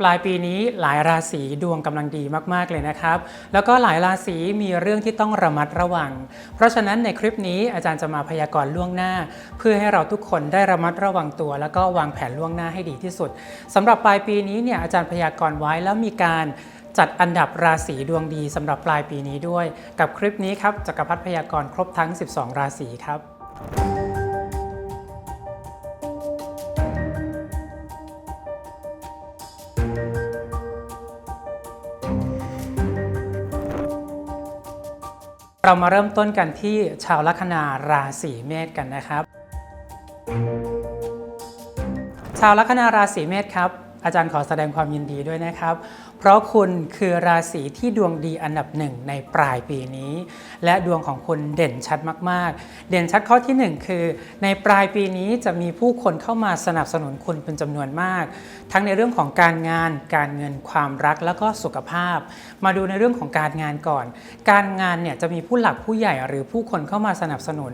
ปลายปีนี้หลายราศีดวงกำลังดีมากๆเลยนะครับ แล้วก็หลายราศีมีเรื่องที่ต้องระมัดระวัง เพราะฉะนั้นในคลิปนี้อาจารย์จะมาพยากรณ์ล่วงหน้า เพื่อให้เราทุกคนได้ระมัดระวังตัว แล้วก็วางแผนล่วงหน้าให้ดีที่สุดสำหรับปลายปีนี้เนี่ยอาจารย์พยากรณ์ไว้แล้วมีการจัดอันดับราศีดวงดีสำหรับปลายปีนี้ด้วย กับคลิปนี้ครับจักรพัฒพยากรณ์ครบทั้ง 12 ราศีครับ เรามาเริ่มต้นกันที่ชาวลัคนาราศีเมษกันนะครับ ชาวลัคนาราศีเมษครับ อาจารย์ขอแสดงความยินดีด้วยนะครับ ราะคุณคือราศีที่ดวงดีอันดับหนึ่งในปลายปีนี้ และดวงของคุณเด่นชัดมาก ๆ เด่นชัดข้อที่หนึ่งคือ ในปลายปีนี้จะมีผู้คนเข้ามาสนับสนุนคุณเป็นจำนวนมาก ทั้งในเรื่องของการงาน การเงินความรักแล้วก็สุขภาพ มาดูในเรื่องของการงานก่อน การงานเนี่ยจะมีผู้หลักผู้ใหญ่หรือผู้คนเข้ามาสนับสนุน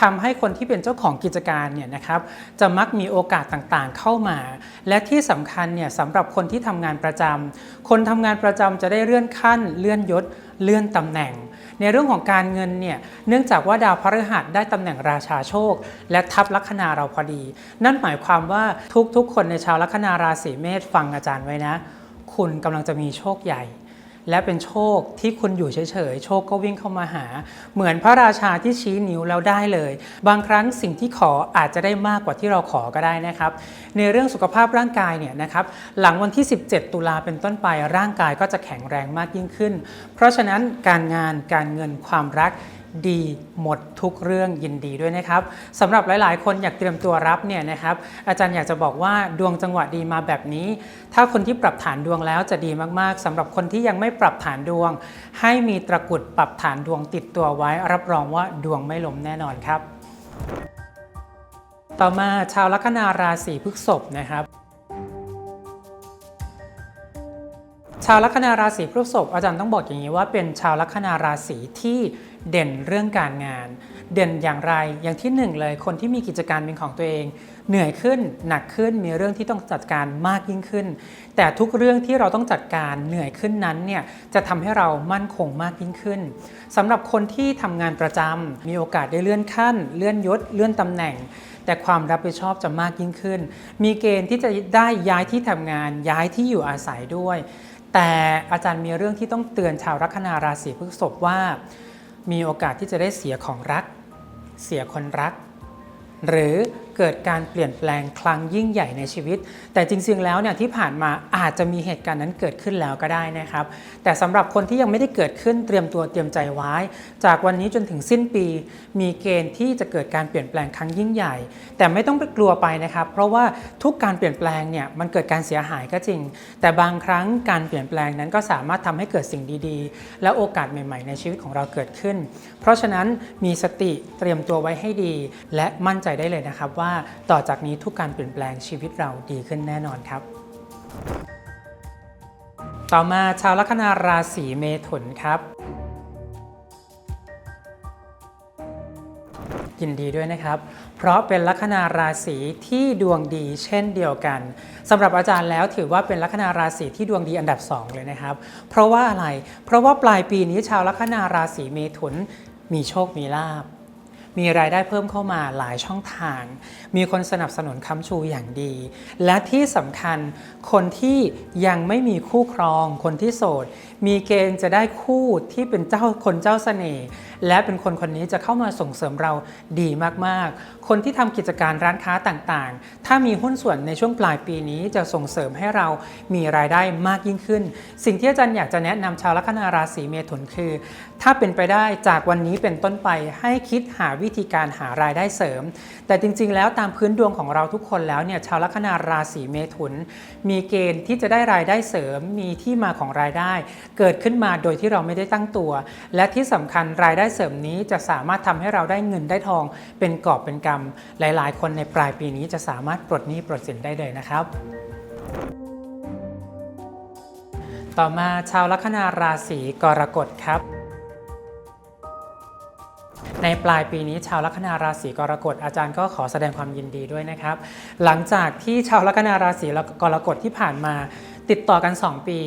ทำให้คนที่เป็นเจ้าของกิจการเนี่ยนะครับจะมักมีโอกาสต่างๆเข้ามา และที่สำคัญเนี่ยสำหรับคนที่ทำงานประจำคนทำงานประจำจะได้เลื่อนขั้น เลื่อนยศ เลื่อนตำแหน่ง ในเรื่องของการเงินเนี่ย เนื่องจากว่าดาวพฤหัสได้ตำแหน่งราชาโชค และทับลัคนาเราพอดี นั่นหมายความว่าทุกๆ คนในชาวลัคนาราศีเมษฟังอาจารย์ไว้นะ คุณกำลังจะมีโชคใหญ่ และเป็นโชคที่คุณอยู่เฉยๆ โชคก็วิ่งเข้ามาหา เหมือนพระราชาที่ชี้นิ้วแล้วได้เลย บางครั้งสิ่งที่ขออาจจะได้มากกว่าที่เราขอก็ได้นะครับ ในเรื่องสุขภาพร่างกายเนี่ยนะครับ หลังวันที่ 17 ตุลาเป็นต้นไปร่างกายก็จะแข็งแรงมากยิ่งขึ้น เพราะฉะนั้นการงานการเงินความรัก ดีหมดทุกเรื่องยินดีด้วยนะครับสำหรับหลาย ๆ คนอยากเตรียมตัวรับเนี่ยนะครับอาจารย์อยากจะบอกว่าดวงจังหวะดีมาแบบนี้ ถ้าคนที่ปรับฐานดวงแล้วจะดีมาก ๆสำหรับคนที่ยังไม่ปรับฐานดวง ให้มีตะกุดปรับฐานดวงติดตัวไว้ รับรองว่าดวงไม่ล้มแน่นอนครับ ต่อมาชาวลัคนาราศีพฤษภนะครับชาวลัคนาราศีพฤษภอาจารย์ต้องบอกอย่างนี้ว่าเป็นชาวลัคนาราศีที่เด่นเรื่องการงาน เด่นอย่างไรอย่างที่หนึ่งเลยคนที่มีกิจการเป็นของตัวเอง เหนื่อยขึ้นหนักขึ้นมีเรื่องที่ต้องจัดการมากยิ่งขึ้น แต่ทุกเรื่องที่เราต้องจัดการเหนื่อยขึ้นนั้นเนี่ยจะทำให้เรามั่นคงมากยิ่งขึ้นสำหรับคนที่ทำงานประจำมีโอกาสได้เลื่อนขั้น เลื่อนยศเลื่อนตำแหน่งแต่ความรับผิดชอบจะมากยิ่งขึ้น มีเกณฑ์ที่จะได้ย้ายที่ทำงาน ย้ายที่อยู่อาศัยด้วย แต่อาจารย์มีเรื่องที่ต้องเตือนชาวลัคนาราศีพฤษภว่า มีโอกาสที่จะได้เสียของรัก เสียคนรัก หรือ เกิดการเปลี่ยนแปลงครั้งยิ่งใหญ่ในชีวิต แต่จริงๆแล้วเนี่ยที่ผ่านมาอาจจะมีเหตุการณ์นั้นเกิดขึ้นแล้วก็ได้นะครับ แต่สำหรับคนที่ยังไม่ได้เกิดขึ้นเตรียมตัวเตรียมใจไว้ จากวันนี้จนถึงสิ้นปี มีเกณฑ์ที่จะเกิดการเปลี่ยนแปลงครั้งยิ่งใหญ่ แต่ไม่ต้องไปกลัวไปนะครับ เพราะว่าทุกการเปลี่ยนแปลงเนี่ยมันเกิดการเสียหายก็จริง แต่บางครั้งการเปลี่ยนแปลงนั้นก็สามารถทำให้เกิดสิ่งดีๆ และโอกาสใหม่ ๆ ในชีวิตของเราเกิดขึ้น เพราะฉะนั้นมีสติเตรียมตัวไว้ให้ดี และมั่นใจได้เลยนะครับว่าต่อจากนี้ทุกการเปลี่ยนแปลงชีวิตเราดีขึ้นแน่นอนครับ ต่อมาชาวลัคนาราศีเมถุนครับยินดีด้วยนะครับ เพราะเป็นลัคนาราศีที่ดวงดีเช่นเดียวกันสำหรับอาจารย์แล้วถือว่าเป็นลัคนาราศีที่ดวงดีอันดับ 2 เลยนะครับ เพราะว่าอะไร เพราะว่าปลายปีนี้ชาวลัคนาราศีเมถุนมีโชค มีลาภ มีรายได้เพิ่มเข้ามาหลายช่องทาง มีคนสนับสนุนค้ำชูอย่างดี และที่สำคัญคนที่ยังไม่มีคู่ครอง คนที่โสด มีเกณฑ์จะได้คู่ที่เป็นเจ้าคนเจ้าเสน่ห์และเป็นคนคนนี้จะเข้ามาส่งเสริมเราดีมากๆ คนที่ทำกิจการร้านค้าต่างๆ ถ้ามีหุ้นส่วนในช่วงปลายปีนี้จะส่งเสริมให้เรามีรายได้มากยิ่งขึ้น สิ่งที่อาจารย์อยากจะแนะนำชาวลัคนาราศีเมถุนคือ ถ้าเป็นไปได้จากวันนี้เป็นต้นไปให้คิดหาวิิธีการหารายได้เสริม แต่จริง ๆ แล้วตามพื้นดวงของเราทุกคนแล้วเนี่ยชาวลัคนาราศีเมถุน มีเกณฑ์ที่จะได้รายได้เสริม มีที่มาของรายได้ เกิดขึ้นมาโดยที่เราไม่ได้ตั้งตัว และที่สำคัญรายได้เสริมนี้จะสามารถทำให้เราได้เงินได้ทอง เป็นกอบเป็นกำหลาย ๆ คนในปลายปีนี้จะสามารถปลดหนี้ปลดสินได้เลยนะครับต่อมาชาวลัคนาราศีกรกฎครับ ในปลายปีนี้ชาวลัคนาราศีกรกฎอาจารย์ก็ขอแสดงความยินดีด้วยนะครับ หลังจากที่ชาวลัคนาราศีกรกฎที่ผ่านมา ติดต่อกัน 2 ปี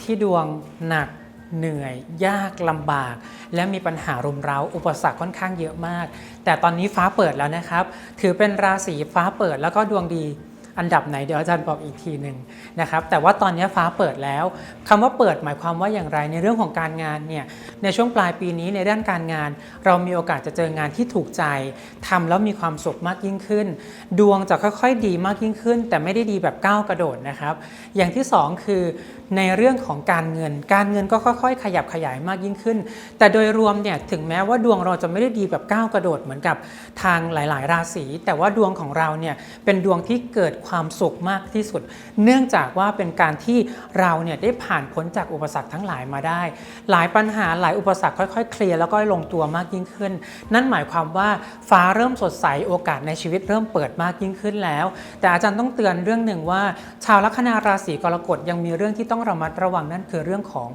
ที่ดวงหนักเหนื่อย ยากลำบาก และมีปัญหารุมเร้า อุปสรรคค่อนข้างเยอะมาก แต่ตอนนี้ฟ้าเปิดแล้วนะครับ ถือเป็นราศีฟ้าเปิดแล้วก็ดวงดี อันดับไหนเดี๋ยวอาจารย์บอกอีกทีหนึ่งนะครับแต่ว่าตอนนี้ฟ้าเปิดแล้วคำว่าเปิดหมายความว่าอย่างไรในเรื่องของการงานเนี่ยในช่วงปลายปีนี้ในด้านการงาน เรามีโอกาสจะเจองานที่ถูกใจทำแล้วมีความสุขมากยิ่งขึ้น ดวงจะค่อยๆ ดีมากยิ่งขึ้น แต่ไม่ได้ดีแบบก้าวกระโดดนะครับ อย่างที่สองคือ ในเรื่องของการเงิน การเงินก็ค่อยๆ ขยับขยายมากยิ่งขึ้น แต่โดยรวมเนี่ยถึงแม้ว่าดวงเราจะไม่ได้ดีแบบก้าวกระโดดเหมือนกับทางหลาย ๆ ราศี แต่ว่าดวงของเราเนี่ยเป็นดวงที่เกิดความสุขมากที่สุด เนื่องจากว่าเป็นการที่เราเนี่ยได้ผ่านพ้นจากอุปสรรคทั้งหลายมาได้ หลายปัญหาหลายอุปสรรคค่อยๆ เคลียร์แล้วก็ลงตัวมากยิ่งขึ้น นั่นหมายความว่าฟ้าเริ่มสดใสโอกาสในชีวิตเริ่มเปิดมากยิ่งขึ้นแล้ว แต่อาจารย์ต้องเตือนเรื่องหนึ่งว่า ชาวลัคนาราศีกรกฎยังมีเรื่องที่ต้องระมัดระวังนั่นคือเรื่องของ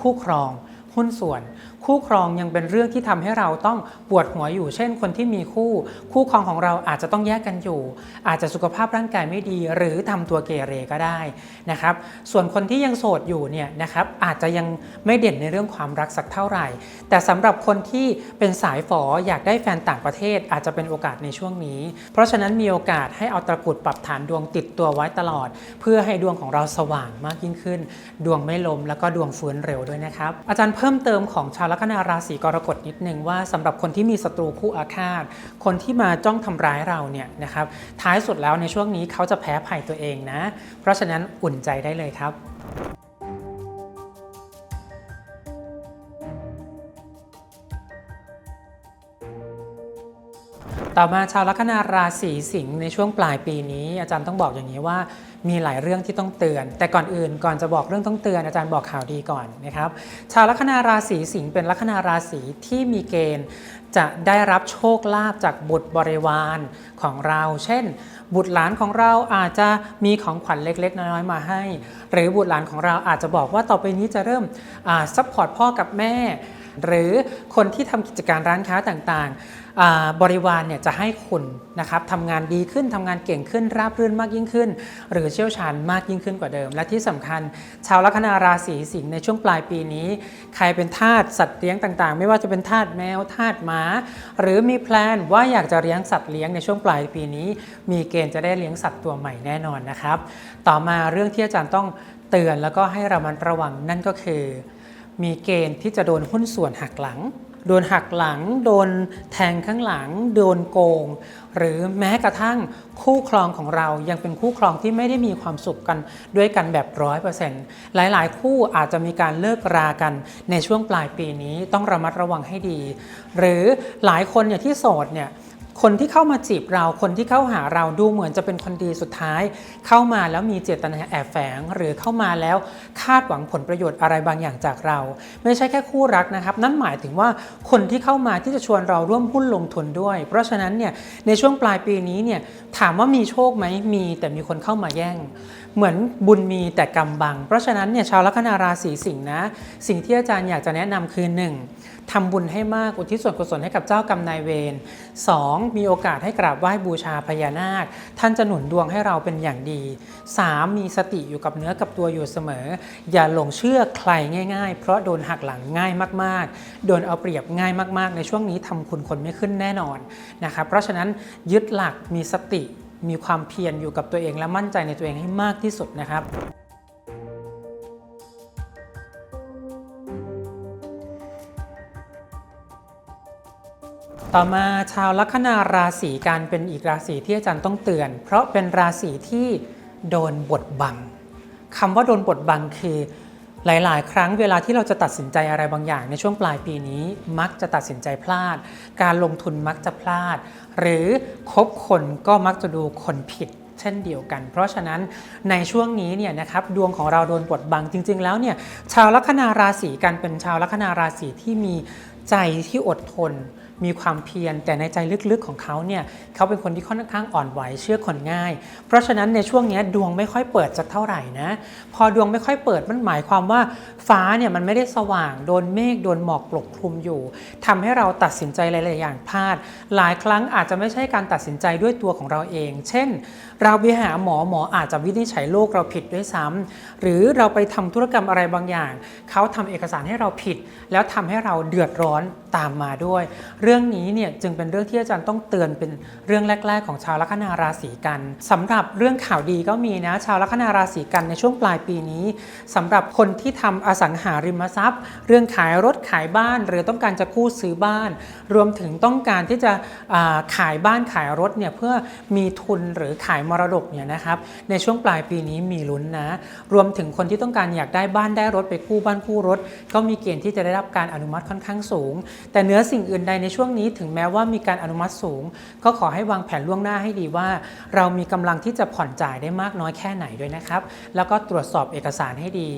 คู่ครอง หุ้นส่วน คู่ครองยังเป็นเรื่องที่ทำให้เราต้องปวดหัวอยู่ เช่น คนที่มีคู่ คู่ครองของเราอาจจะต้องแยกกันอยู่ อาจจะสุขภาพร่างกายไม่ดี หรือทำตัวเกเรก็ได้นะครับ ส่วนคนที่ยังโสดอยู่เนี่ยนะครับอาจจะยังไม่เด่นในเรื่องความรักสักเท่าไหร่ แต่สำหรับคนที่เป็นสายฝออยากได้แฟนต่างประเทศอาจจะเป็นโอกาสในช่วงนี้ เพราะฉะนั้นมีโอกาสให้เอาตะกรุดปรับฐานดวงติดตัวไว้ตลอด เพื่อให้ดวงของเราสว่างมากยิ่งขึ้น ดวงไม่ล้มแล้วก็ดวงฟื้นเร็วด้วยนะครับ อาจารย์เพิ่มเติมของชาวลัคนาราศีกรกฎนิดนึงว่าสำหรับคนที่มีศัตรูคู่อาฆาต คนที่มาจ้องทำร้ายเราเนี่ยนะครับท้ายสุดแล้วในช่วงนี้เขาจะแพ้ภัยตัวเองนะ เพราะฉะนั้นอุ่นใจได้เลยครับต่อมาชาวลัคนาราศีสิงห์ในช่วงปลายปีนี้ อาจารย์ต้องบอกอย่างนี้ว่า มีหลายเรื่องที่ต้องเตือน แต่ก่อนอื่นก่อนจะบอกเรื่องต้องเตือนอาจารย์บอกข่าวดีก่อนนะครับ ชาวลัคนาราศีสิงห์เป็นลัคนาราศีที่มีเกณฑ์จะได้รับโชคลาภจากบุตรบริวารของเรา เช่น บุตรหลานของเราอาจจะมีของขวัญเล็ก ๆ น้อยๆมาให้ หรือบุตรหลานของเราอาจจะบอกว่าต่อไปนี้จะเริ่มซัพพอร์ตพ่อกับแม่ หรือคนที่ทำกิจการร้านค้าต่างๆ บริวารเนี่ยจะให้คุณนะครับทำงานดีขึ้นทำงานเก่งขึ้นราบรื่นมากยิ่งขึ้น หรือเชี่ยวชาญมากยิ่งขึ้นกว่าเดิม และที่สำคัญ ชาวลัคนาราศีสิงห์ในช่วงปลายปีนี้ ใครเป็นทาสสัตว์เลี้ยงต่างๆ ไม่ว่าจะเป็นทาสแมวทาสหมา หรือมีแพลนว่าอยากจะเลี้ยงสัตว์เลี้ยงในช่วงปลายปีนี้ มีเกณฑ์จะได้เลี้ยงสัตว์ตัวใหม่แน่นอนนะครับ ต่อมาเรื่องที่อาจารย์ต้องเตือนแล้วก็ให้ระมัดระวังนั่นก็คือ มีเกณฑ์ที่จะโดนหุ้นส่วนหักหลัง โดนหักหลัง โดนแทงข้างหลัง โดนโกง หรือแม้กระทั่งคู่ครองของเรายังเป็นคู่ครองที่ไม่ได้มีความสุขกันด้วยกันแบบร้อยเปอร์เซ็นต์หลาย ๆ คู่อาจจะมีการเลิกรากันในช่วงปลายปีนี้ต้องระมัดระวังให้ดี หรือหลายคนเนี่ยที่โสดเนี่ย คนที่เข้ามาจีบเราคนที่เข้าหาเราดูเหมือนจะเป็นคนดีสุดท้าย เข้ามาแล้วมีเจตนาแอบแฝง หรือเข้ามาแล้วคาดหวังผลประโยชน์อะไรบางอย่างจากเรา ไม่ใช่แค่คู่รักนะครับ นั่นหมายถึงว่าคนที่เข้ามาที่จะชวนเราร่วมหุ้นลงทุนด้วย เพราะฉะนั้นเนี่ยในช่วงปลายปีนี้เนี่ยถามว่ามีโชคไหมมี แต่มีคนเข้ามาแย่ง เหมือนบุญมีแต่กำบัง เพราะฉะนั้นเนี่ยชาวลัคนาราศีสิงห์นะ สิ่งที่อาจารย์อยากจะแนะนำคือ 1. ทำบุญให้มากอุทิศส่วนกุศลให้กับเจ้ากรรมนายเวร 2. มีโอกาสให้กราบไหว้บูชาพญานาค ท่านจะหนุนดวงให้เราเป็นอย่างดี 3. มีสติอยู่กับเนื้อกับตัวอยู่เสมอ อย่าหลงเชื่อใครง่าย ๆ เพราะโดนหักหลังง่ายมากๆ โดนเอาเปรียบง่ายมากๆ ในช่วงนี้ทำคุณคนไม่ขึ้นแน่นอนนะครับเพราะฉะนั้นยึดหลักมีสติ มีความเพียรอยู่กับตัวเองและมั่นใจในตัวเองให้มากที่สุดนะครับต่อมาชาวลัคนาราศีการเป็นอีกราศีที่อาจารย์ต้องเตือน เพราะเป็นราศีที่โดนบดบังคำว่าโดนบดบังคือ หลาย ๆ ครั้งเวลาที่เราจะตัดสินใจอะไรบางอย่างในช่วงปลายปีนี้ มักจะตัดสินใจพลาด การลงทุนมักจะพลาด หรือคบคนก็มักจะดูคนผิดเช่นเดียวกัน เพราะฉะนั้นในช่วงนี้เนี่ยนะครับดวงของเราโดนบดบังจริง ๆ แล้วเนี่ยชาวลัคนาราศีกันเป็นชาวลัคนาราศีที่มีใจที่อดทน มีความเพียรแต่ในใจลึกๆของเขาเนี่ยเขาเป็นคนที่ค่อนข้างอ่อนไหวเชื่อคนง่าย เพราะฉะนั้นในช่วงนี้ดวงไม่ค่อยเปิดสักเท่าไหร่นะพอดวงไม่ค่อยเปิดมันหมายความว่าฟ้าเนี่ยมันไม่ได้สว่างโดนเมฆโดนหมอกปกคลุมอยู่ทำให้เราตัดสินใจหลายๆอย่างพลาด หลายครั้งอาจจะไม่ใช่การตัดสินใจด้วยตัวของเราเอง เช่น เราไปหาหมอหมออาจจะวินิจฉัยโรคเราผิดด้วยซ้ำหรือเราไปทำธุรกรรมอะไรบางอย่าง เขาทำเอกสารให้เราผิด แล้วทำให้เราเดือดร้อนตามมาด้วย เรื่องนี้เนี่ยจึงเป็นเรื่องที่อาจารย์ต้องเตือนเป็นเรื่องแรก ๆ ของชาวลัคนาราศีกันสำหรับเรื่องข่าวดีก็มีนะชาวลัคนาราศีกันในช่วงปลายปีนี้สำหรับคนที่ทำอสังหาริมทรัพย์ เรื่องขายรถขายบ้าน หรือต้องการจะกู้ซื้อบ้าน รวมถึงต้องการที่จะขายบ้านขายรถเนี่ยเพื่อมีทุนหรือขายมรดกเนี่ยนะครับในช่วงปลายปีนี้มีลุ้นนะ รวมถึงคนที่ต้องการอยากได้บ้านได้รถไปกู้บ้านกู้รถ ก็มีเกณฑ์ที่จะได้รับการอนุมัติค่อนข้างสูง แต่เนื้อสิ่งอื่นใดในช่วงนี้ถึงแม้ว่ามีการอนุมัติสูง ก็ขอให้วางแผนล่วงหน้าให้ดีว่า เรามีกำลังที่จะผ่อนจ่ายได้มากน้อยแค่ไหนด้วยนะครับ แล้วก็ตรวจสอบเอกสารให้ดี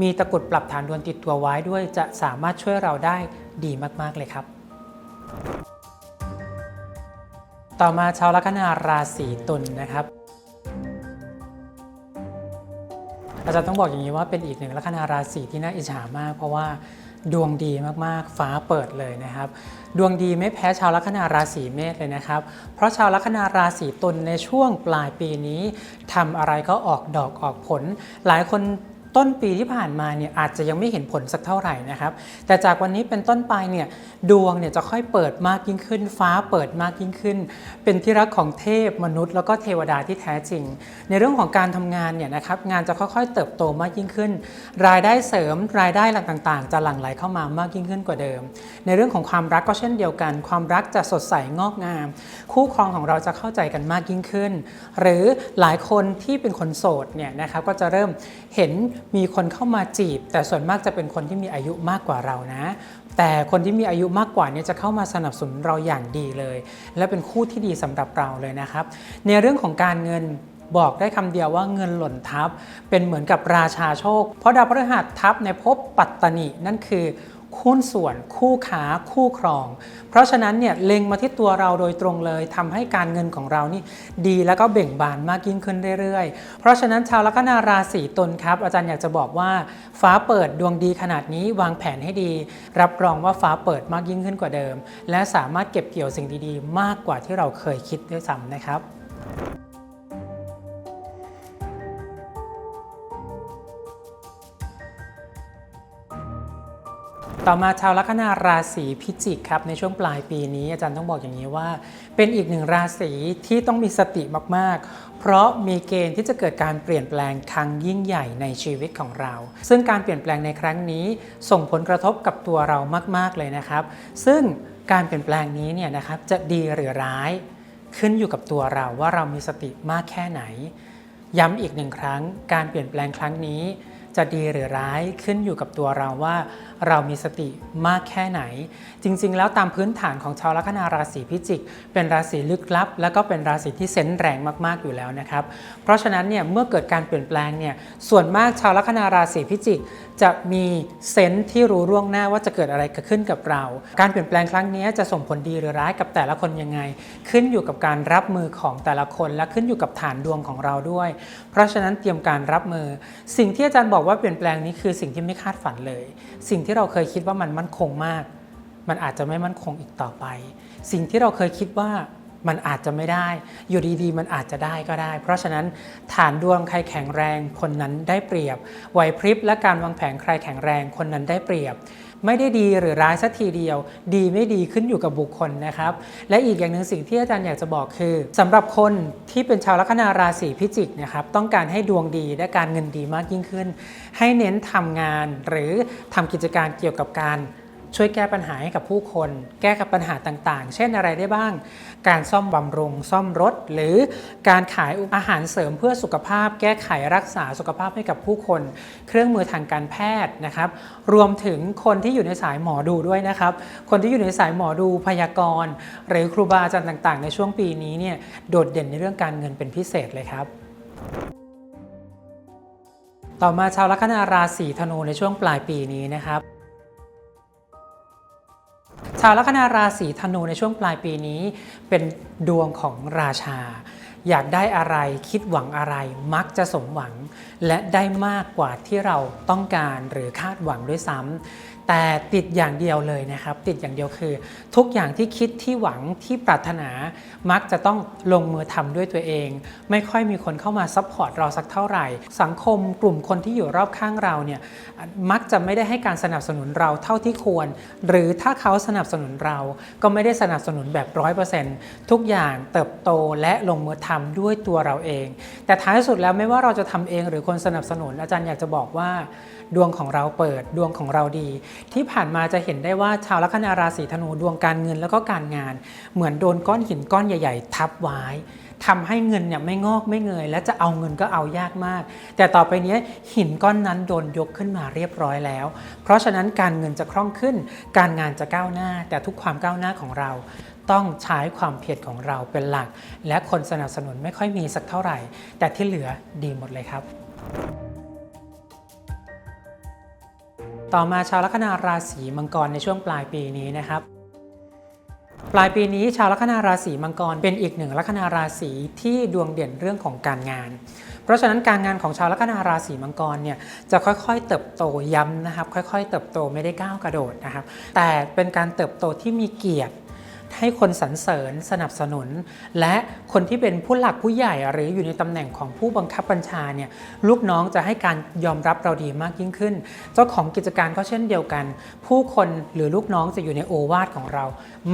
มีตะกรุดปรับฐานดวงติดตัวไว้ด้วย จะสามารถช่วยเราได้ดีมาก ๆ เลยครับ ต่อมาชาวลัคนาราศีตุลนะครับ อาจารย์ต้องบอกอย่างนี้ว่าเป็นอีกหนึ่งลัคนาราศีที่น่าอิจฉามาก เพราะว่าดวงดีมากๆฟ้าเปิดเลยนะครับ ดวงดีไม่แพ้ชาวลัคนาราศีเมษเลยนะครับ เพราะชาวลัคนาราศีตุลในช่วงปลายปีนี้ทำอะไรก็ออกดอกออกผล หลายคน ต้นปีที่ผ่านมาเนี่ยอาจจะยังไม่เห็นผลสักเท่าไหร่นะครับ แต่จากวันนี้เป็นต้นไปเนี่ยดวงเนี่ยจะค่อยเปิดมากยิ่งขึ้น ฟ้าเปิดมากยิ่งขึ้น เป็นที่รักของเทพมนุษย์ แล้วก็เทวดาที่แท้จริง ในเรื่องของการทำงานเนี่ยนะครับงานจะค่อยๆ เติบโตมากยิ่งขึ้น รายได้เสริมรายได้หลักต่างๆ จะหลั่งไหลเข้ามามากยิ่งขึ้นกว่าเดิม ในเรื่องของความรักก็เช่นเดียวกัน ความรักจะสดใสงอกงาม คู่ครองของเราจะเข้าใจกันมากยิ่งขึ้น หรือหลายคนที่เป็นคนโสดเนี่ยนะครับก็จะเริ่มเห็นมีคนเข้ามาจีบ แต่ส่วนมากจะเป็นคนที่มีอายุมากกว่าเรานะ แต่คนที่มีอายุมากกว่านี้จะเข้ามาสนับสนุนเราอย่างดีเลย และเป็นคู่ที่ดีสำหรับเราเลยนะครับ ในเรื่องของการเงินบอกได้คำเดียวว่าเงินหล่นทับ เป็นเหมือนกับราชาโชค เพราะดาวพฤหัสทับในภพปัตตนินั่นคือ หุ้นส่วน คู่ค้า คู่ครอง เพราะฉะนั้นเนี่ยเล็งมาที่ตัวเราโดยตรงเลยทำให้การเงินของเรานี่ดีแล้วก็เบ่งบานมากยิ่งขึ้นเรื่อยๆ เพราะฉะนั้นชาวลัคนาราศีตุลครับ อาจารย์อยากจะบอกว่า ฟ้าเปิดดวงดีขนาดนี้วางแผนให้ดี รับรองว่าฟ้าเปิดมากยิ่งขึ้นกว่าเดิม และสามารถเก็บเกี่ยวสิ่งดีๆ มากกว่าที่เราเคยคิดด้วยซ้ำนะครับ ต่อมาชาวลัคนาราศีพิจิกครับในช่วงปลายปีนี้อาจารย์ต้องบอกอย่างนี้ว่า เป็นอีกหนึ่งราศีที่ต้องมีสติมาก ๆ เพราะมีเกณฑ์ที่จะเกิดการเปลี่ยนแปลงครั้งยิ่งใหญ่ในชีวิตของเรา ซึ่งการเปลี่ยนแปลงในครั้งนี้ ส่งผลกระทบกับตัวเรามาก ๆ เลยนะครับ ซึ่งการเปลี่ยนแปลงนี้เนี่ยนะครับจะดีหรือร้าย ขึ้นอยู่กับตัวเราว่าเรามีสติมากแค่ไหน ย้ำอีกหนึ่งครั้ง การเปลี่ยนแปลงครั้งนี้ จะดีหรือร้ายขึ้นอยู่กับตัวเราว่า เรามีสติมากแค่ไหน จริง ๆ แล้วตามพื้นฐานของชาวลัคนาราศีพิจิก เป็นราศีลึกลับ และก็เป็นราศีที่เซนส์แรงมากๆอยู่แล้วนะครับ เพราะฉะนั้นเนี่ยเมื่อเกิดการเปลี่ยนแปลงเนี่ยส่วนมากชาวลัคนาราศีพิจิกจะมีเซนส์ที่รู้ล่วงหน้าว่าจะเกิดอะไรขึ้นกับเรา การเปลี่ยนแปลงครั้งนี้จะส่งผลดีหรือร้ายกับแต่ละคนยังไง ขึ้นอยู่กับการรับมือของแต่ละคนและขึ้นอยู่กับฐานดวงของเราด้วย เพราะฉะนั้นเตรียมการรับมือ สิ่งที่อาจารย์บอกว่าเปลี่ยนแปลงนี้คือสิ่งที่ไม่คาดฝันเลย สิ่งที่เราเคยคิดว่ามันมั่นคงมาก มันอาจจะไม่มั่นคงอีกต่อไป สิ่งที่เราเคยคิดว่า มันอาจจะไม่ได้ อยู่ดีๆ มันอาจจะได้ก็ได้ เพราะฉะนั้นฐานดวงใครแข็งแรงคนนั้นได้เปรียบไหวพริบและการวางแผนใครแข็งแรงคนนั้นได้เปรียบ ไม่ได้ดีหรือร้ายสักทีเดียว ดีไม่ดีขึ้นอยู่กับบุคคลนะครับ และอีกอย่างหนึ่งสิ่งที่อาจารย์อยากจะบอกคือสำหรับคนที่เป็นชาวลัคนาราศีพิจิกนะครับต้องการให้ดวงดีและการเงินดีมากยิ่งขึ้น ให้เน้นทำงานหรือทำกิจการเกี่ยวกับการ ช่วยแก้ปัญหาให้กับผู้คน แก้กับปัญหาต่างๆ เช่นอะไรได้บ้าง การซ่อมบำรุง ซ่อมรถ หรือการขายอาหารเสริมเพื่อสุขภาพ แก้ไขรักษาสุขภาพให้กับผู้คน เครื่องมือทางการแพทย์นะครับ รวมถึงคนที่อยู่ในสายหมอดูด้วยนะครับ คนที่อยู่ในสายหมอดูพยากรณ์ หรือครูบาอาจารย์ต่างๆ ในช่วงปีนี้เนี่ยโดดเด่นในเรื่องการเงินเป็นพิเศษเลยครับต่อมาชาวลัคนาราศีธนูในช่วงปลายปีนี้นะครับ ชาวลัคนาราศีธนูในช่วงปลายปีนี้ เป็นดวงของราชา อยากได้อะไรคิดหวังอะไร มักจะสมหวัง และได้มากกว่าที่เราต้องการหรือคาดหวังด้วยซ้ำ แต่ติดอย่างเดียวเลยนะครับ ติดอย่างเดียวคือ ทุกอย่างที่คิดที่หวังที่ปรารถนา มักจะต้องลงมือทำด้วยตัวเอง ไม่ค่อยมีคนเข้ามาซัพพอร์ตเราสักเท่าไหร่ สังคมกลุ่มคนที่อยู่รอบข้างเราเนี่ยมักจะไม่ได้ให้การสนับสนุนเราเท่าที่ควร หรือถ้าเขาสนับสนุนเราก็ไม่ได้สนับสนุนแบบร้อยเปอร์เซ็นต์ทุกอย่างเติบโตและลงมือทำด้วยตัวเราเอง แต่ท้ายสุดแล้วไม่ว่าเราจะทำเองหรือคนสนับสนุนอาจารย์อยากจะบอกว่า ดวงของเราเปิดดวงของเราดีที่ผ่านมาจะเห็นได้ว่าชาวลัคนาราศีธนูดวงการเงินแล้วก็การงาน เหมือนโดนก้อนหินก้อนใหญ่ ๆ ทับไว้ทำให้เงินเนี่ยไม่งอกไม่เงย และจะเอาเงินก็เอายากมาก แต่ต่อไปนี้หินก้อนนั้นโดนยกขึ้นมาเรียบร้อยแล้ว เพราะฉะนั้นการเงินจะคล่องขึ้น การงานจะก้าวหน้า แต่ทุกความก้าวหน้าของเราต้องใช้ความเพียรของเราเป็นหลัก และคนสนับสนุนไม่ค่อยมีสักเท่าไหร่ แต่ที่เหลือดีหมดเลยครับ ต่อมาชาวลัคนาราศีมังกรในช่วงปลายปีนี้นะครับ ปลายปีนี้ชาวลัคนาราศีมังกรเป็นอีกหนึ่งลัคนาราศีที่ดวงเด่นเรื่องของการงาน เพราะฉะนั้นการงานของชาวลัคนาราศีมังกรเนี่ยจะค่อยๆ เติบโตย้ำนะครับ ค่อยๆ เติบโตไม่ได้ก้าวกระโดดนะครับ แต่เป็นการเติบโตที่มีเกียรติ ให้คนสรรเสริญสนับสนุน และคนที่เป็นผู้หลักผู้ใหญ่หรืออยู่ในตำแหน่งของผู้บังคับบัญชาเนี่ยลูกน้องจะให้การยอมรับเราดีมากยิ่งขึ้น เจ้าของกิจการก็เช่นเดียวกัน ผู้คนหรือลูกน้องจะอยู่ในโอวาทของเรา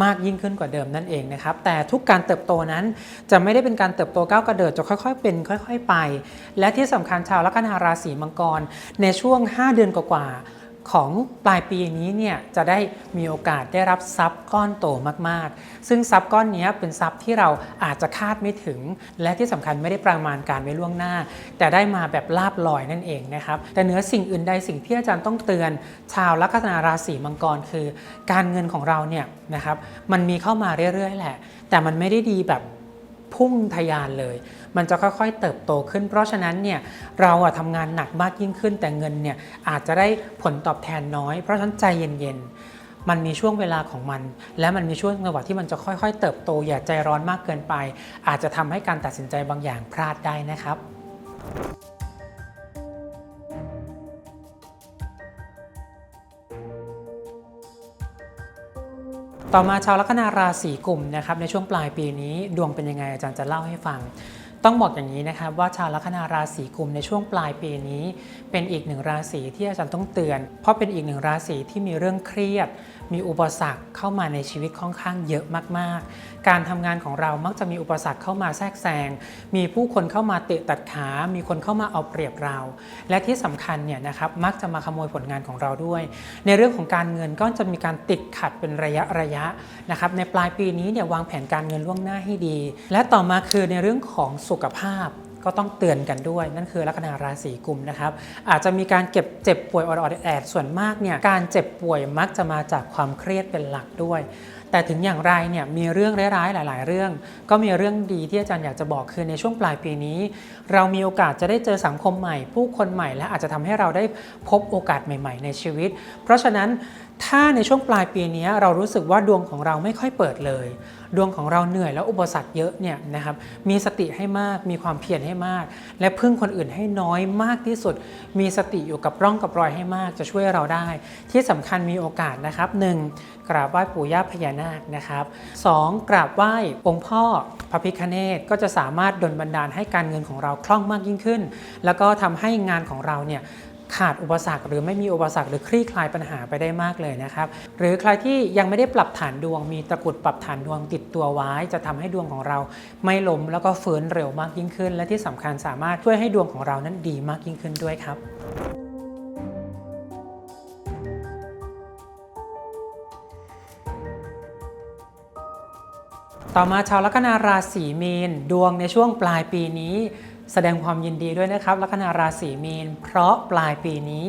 มากยิ่งขึ้นกว่าเดิมนั่นเองนะครับแต่ทุกการเติบโตนั้นจะไม่ได้เป็นการเติบโตก้าวกระเดิดจะค่อย ๆ เป็นค่อย ๆ ไป และที่สำคัญชาวลัคนาราศีมังกรในช่วง 5 เดือนกว่าๆ ของปลายปีนี้เนี่ยจะได้มีโอกาสได้รับทรัพย์ก้อนโตมากๆ ซึ่งทรัพย์ก้อนนี้เป็นทรัพย์ที่เราอาจจะคาดไม่ถึง และที่สำคัญไม่ได้ประมาณการไว้ล่วงหน้า แต่ได้มาแบบลาบลอยนั่นเองนะครับ แต่เหนือสิ่งอื่นใดสิ่งที่อาจารย์ต้องเตือน ชาวลัคนาราศีมังกรคือ การเงินของเราเนี่ยนะครับมันมีเข้ามาเรื่อยๆแหละ แต่มันไม่ได้ดีแบบพุ่งทะยานเลย มันจะค่อยๆ เติบโตขึ้น เพราะฉะนั้นเนี่ยเราอะทำงานหนักมากยิ่งขึ้น แต่เงินเนี่ยอาจจะได้ผลตอบแทนน้อย เพราะฉะนั้นใจเย็นๆ มันมีช่วงเวลาของมัน และมันมีช่วงจังหวะที่มันจะค่อยๆ เติบโตอย่าใจร้อนมากเกินไป อาจจะทำให้การตัดสินใจบางอย่างพลาดได้นะครับต่อมาชาวลัคนาราศีกุมนะครับในช่วงปลายปีนี้ดวงเป็นยังไงอาจารย์จะเล่าให้ฟัง ต้องบอกอย่างนี้นะครับว่าชาวลัคนาราศีกุมในช่วงปลายปีนี้ เป็นอีกหนึ่งราศีที่อาจารย์ต้องเตือน เพราะเป็นอีกหนึ่งราศีที่มีเรื่องเครียดมีอุปสรรคเข้ามาในชีวิตค่อนข้างเยอะมากๆ การทำงานของเรามักจะมีอุปสรรคเข้ามาแทรกแซง มีผู้คนเข้ามาเตะตัดขา มีคนเข้ามาเอาเปรียบเรา และที่สำคัญเนี่ยนะครับมักจะมาขโมยผลงานของเราด้วย ในเรื่องของการเงินก็จะมีการติดขัดเป็นระยะระยะนะครับในปลายปีนี้เนี่ยวางแผนการเงินล่วงหน้าให้ดี และต่อมาคือในเรื่องของสุขภาพ ก็ต้องเตือนกันด้วย นั่นคือลัคนาราศีกุมนะครับ อาจจะมีการเก็บเจ็บป่วยออดแอดส่วนมากเนี่ยการเจ็บป่วยมักจะมาจากความเครียดเป็นหลักด้วย แต่ถึงอย่างไรเนี่ยมีเรื่องร้ายๆหลาย ๆ เรื่อง ก็มีเรื่องดีที่อาจารย์อยากจะบอกคือในช่วงปลายปีนี้ เรามีโอกาสจะได้เจอสังคมใหม่ ผู้คนใหม่และอาจจะทำให้เราได้พบโอกาสใหม่ ๆ ในชีวิต เพราะฉะนั้นถ้าในช่วงปลายปีนี้เรารู้สึกว่าดวงของเราไม่ค่อยเปิดเลย ดวงของเราเหนื่อยแล้วอุปสรรคเยอะเนี่ยนะครับมีสติให้มากมีความเพียรให้มาก และพึ่งคนอื่นให้น้อยมากที่สุด มีสติอยู่กับร่องกับรอยให้มากจะช่วยเราได้ ที่สำคัญมีโอกาสนะครับ 1. กราบไหว้ปู่ย่าพญานาคนะครับ 2. กราบไหว้องค์พ่อพระพิฆเนศก็จะสามารถดลบันดาลให้การเงินของเราคล่องมากยิ่งขึ้น แล้วก็ทำให้งานของเราเนี่ย ขาดอุปสรรค หรือไม่มีอุปสรรคหรือคลี่คลายปัญหาไปได้มากเลยนะครับ หรือใครที่ยังไม่ได้ปรับฐานดวง มีตะกุดปรับฐานดวงติดตัวไว้ จะทำให้ดวงของเราไม่ล้มแล้วก็ฟื้นเร็วมากยิ่งขึ้น และที่สำคัญสามารถช่วยให้ดวงของเรานั้นดีมากยิ่งขึ้นด้วยครับต่อมาชาวลัคนาราศีมีน ดวงในช่วงปลายปีนี้ แสดงความยินดีด้วยนะครับลัคนาราศีมีน เพราะปลายปีนี้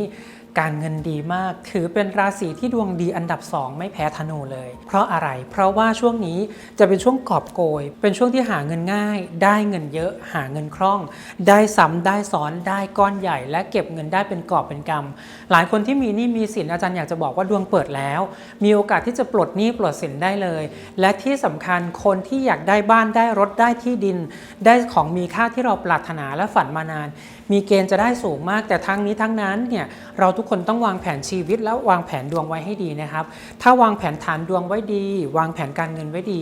การเงินดีมาก ถือเป็นราศีที่ดวงดีอันดับ 2 ไม่แพ้ธนูเลย เพราะอะไร เพราะว่าช่วงนี้จะเป็นช่วงกอบโกย เป็นช่วงที่หาเงินง่าย ได้เงินเยอะ หาเงินคล่อง ได้ซ้ำได้ซ้อนได้ก้อนใหญ่ และเก็บเงินได้เป็นกอบเป็นกำหลายคนที่มีหนี้มีสินอาจารย์อยากจะบอกว่าดวงเปิดแล้ว มีโอกาสที่จะปลดหนี้ปลดสินได้เลย และที่สำคัญคนที่อยากได้บ้านได้รถได้ที่ดิน ได้ของมีค่าที่เราปรารถนาและฝันมานาน มีเกณฑ์จะได้สูงมาก แต่ทั้งนี้ทั้งนั้นเนี่ยเราทุกคนต้องวางแผนชีวิตแล้ววางแผนดวงไว้ให้ดีนะครับ ถ้าวางแผนฐานดวงไว้ดี วางแผนการเงินไว้ดี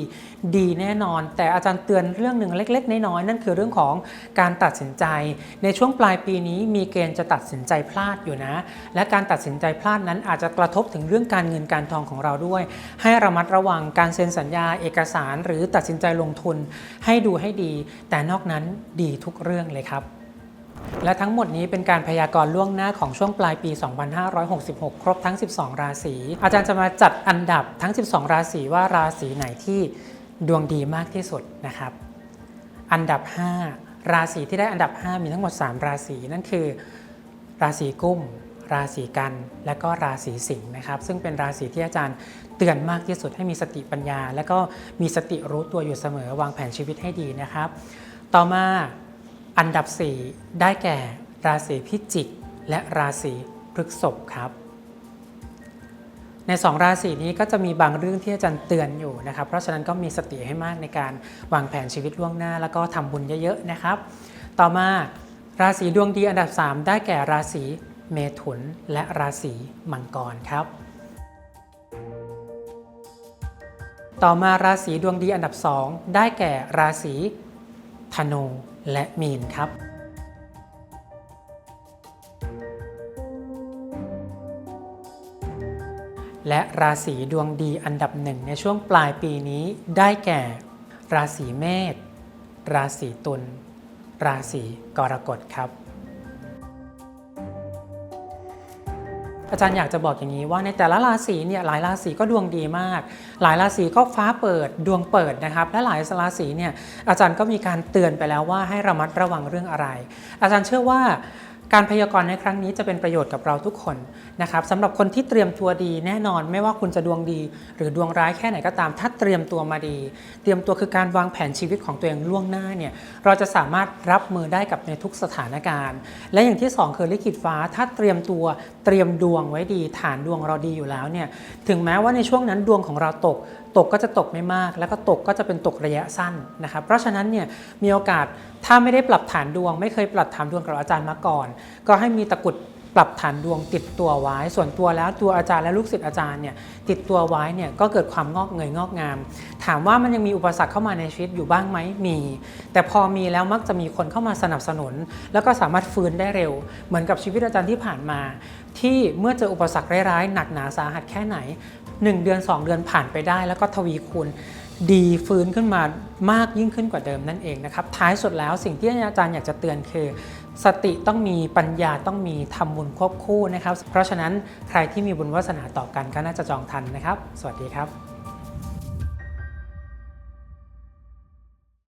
ดีแน่นอน แต่อาจารย์เตือนเรื่องหนึ่งเล็ก ๆ น้อยๆนั่นคือเรื่องของการตัดสินใจ ในช่วงปลายปีนี้มีเกณฑ์จะตัดสินใจพลาดอยู่นะ และการตัดสินใจพลาดนั้นอาจจะกระทบถึงเรื่องการเงินการทองของเราด้วย ให้ระมัดระวังการเซ็นสัญญาเอกสาร หรือตัดสินใจลงทุนให้ดูให้ดี แต่นอกนั้นดีทุกเรื่องเลยครับ และทั้งหมดนี้เป็นการพยากรณ์ล่วงหน้าของช่วงปลายปี 2566 ครบทั้ง 12 ราศี อาจารย์จะมาจัดอันดับทั้ง 12 ราศีว่าราศีไหนที่ดวงดีมากที่สุดนะครับ อันดับ 5 ราศีที่ได้อันดับ 5 มีทั้งหมด 3 ราศีนั่นคือ ราศีกุมราศีกันและก็ราศีสิงห์นะครับ ซึ่งเป็นราศีที่อาจารย์เตือนมากที่สุดให้มีสติปัญญา และก็มีสติรู้ตัวอยู่เสมอวางแผนชีวิตให้ดีนะครับ ต่อมา อันดับ 4 ได้แก่ ราศีพิจิก และราศีพฤษภครับ ใน 2 ราศีนี้ก็จะมีบางเรื่องที่อาจารย์เตือนอยู่นะครับ เพราะฉะนั้นก็มีสติให้มากในการวางแผนชีวิตล่วงหน้า แล้วก็ทำบุญเยอะๆนะครับ ต่อมาราศีดวงดีอันดับ 3 ได้แก่ราศีเมถุนและราศีมังกรครับ ต่อมาราศีดวงดีอันดับ 2 ได้แก่ราศีธนู และมีนครับและราศีดวงดีอันดับหนึ่งในช่วงปลายปีนี้ได้แก่ ราศีเมษ ราศีตุล ราศีกรกฎครับ อาจารย์อยากจะบอกอย่างนี้ว่าในแต่ละราศีเนี่ยหลายราศีก็ดวงดีมาก หลายราศีก็ฟ้าเปิดดวงเปิดนะครับ และหลายราศีเนี่ยอาจารย์ก็มีการเตือนไปแล้วว่าให้ระมัดระวังเรื่องอะไร อาจารย์เชื่อว่าการพยากรณ์ในครั้งนี้จะเป็นประโยชน์กับเราทุกคนนะครับสำหรับคนที่เตรียมตัวดีแน่นอน ไม่ว่าคุณจะดวงดี หรือดวงร้ายแค่ไหนก็ตาม ถ้าเตรียมตัวมาดี เตรียมตัวคือการวางแผนชีวิตของตัวเองล่วงหน้าเนี่ยเราจะสามารถรับมือได้กับในทุกสถานการณ์ และอย่างที่สองคือลิขิตฟ้าถ้าเตรียมตัวเตรียมดวงไว้ดี ฐานดวงเราดีอยู่แล้วเนี่ยถึงแม้ว่าในช่วงนั้นดวงของเราตก ตกก็จะตกไม่มาก แล้วก็ตกก็จะเป็นตกระยะสั้นนะครับเพราะฉะนั้นเนี่ยมีโอกาสถ้าไม่ได้ปรับฐานดวง ไม่เคยปรับฐานดวงกับอาจารย์มาก่อน ก็ให้มีตะกุดปรับฐานดวงติดตัวไว้ ส่วนตัวแล้วตัวอาจารย์และลูกศิษย์อาจารย์เนี่ยติดตัวไว้เนี่ยก็เกิดความงอกเงยงอกงาม ถามว่ามันยังมีอุปสรรคเข้ามาในชีวิตอยู่บ้างไหมมี แต่พอมีแล้วมักจะมีคนเข้ามาสนับสนุน แล้วก็สามารถฟื้นได้เร็ว เหมือนกับชีวิตอาจารย์ที่ผ่านมา ที่เมื่อเจออุปสรรคร้ายๆหนักหนาสาหัสแค่ไหน 1 เดือน 2 เดือนผ่านไปได้ แล้วก็ทวีคูณดีฟื้นขึ้นมามากยิ่งขึ้นกว่าเดิมนั่นเองนะครับท้ายสุดแล้วสิ่งที่อาจารย์อยากจะเตือนคือ สติต้องมีปัญญาต้องมีทำบุญควบคู่นะครับ เพราะฉะนั้นใครที่มีบุญวาสนาต่อกันก็น่าจะจองทันนะครับ สวัสดีครับ